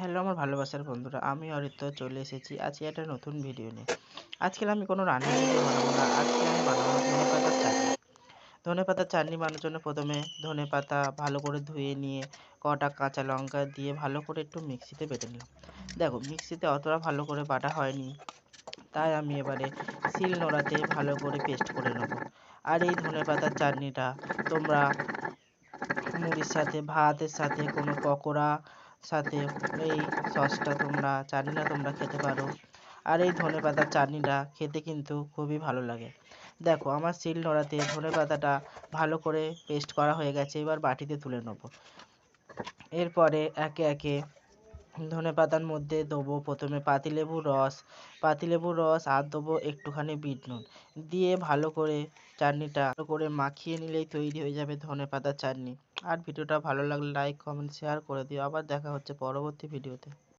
Hello আমার ভালোবাসার বন্ধুরা, আমি অরিত্র চলে এসেছি আজকে একটা নতুন ভিডিও নিয়ে। আজকে আমি কোনো রান্না ভিডিও বানাবো না, আজকে আমি বানাবো ধনে পাতার চাটনি। ধনে পাতার চাটনি বানানোর জন্য প্রথমে ধনে পাতা ভালো করে ধুয়ে নিয়ে কটা কাঁচা লঙ্কা দিয়ে ভালো করে একটু মিক্সিতে বেটে নিলাম। দেখো, মিক্সিতে অতটা ভালো করে বাটা হয়নি, তাই আমি এবারে শিল নোড়াতে ভালো করে পেস্ট করে নেব। আর এই ধনে পাতার চাটনিটা তোমরা মুড়ির সাথে, ভাতের সাথে কোনো পকোড়া সাথে এই সসটা তোমরা, চাটনিটা তোমরা খেতে পারো। আর এই ধনেপাতার চাটনিটা খেতে কিন্তু খুবই ভালো লাগে। দেখো, আমার শিল নোড়াতে ধনে পাতাটা ভালো করে পেস্ট করা হয়ে গেছে, এবার বাটিতে তুলে নেব। এরপরে একে একে ধনে পাতার মধ্যে দেবো প্রথমে পাতিলেবুর রস। পাতিলেবুর রস আর দেবো একটুখানি বিট নুন। দিয়ে ভালো করে চাটনিটা ভালো করে মাখিয়ে নিলেই তৈরি হয়ে যাবে ধনেপাতার চাটনি। আর ভিডিওটা ভালো লাগলে লাইক কমেন্ট শেয়ার করে দিও। আবার দেখা হচ্ছে পরবর্তী ভিডিওতে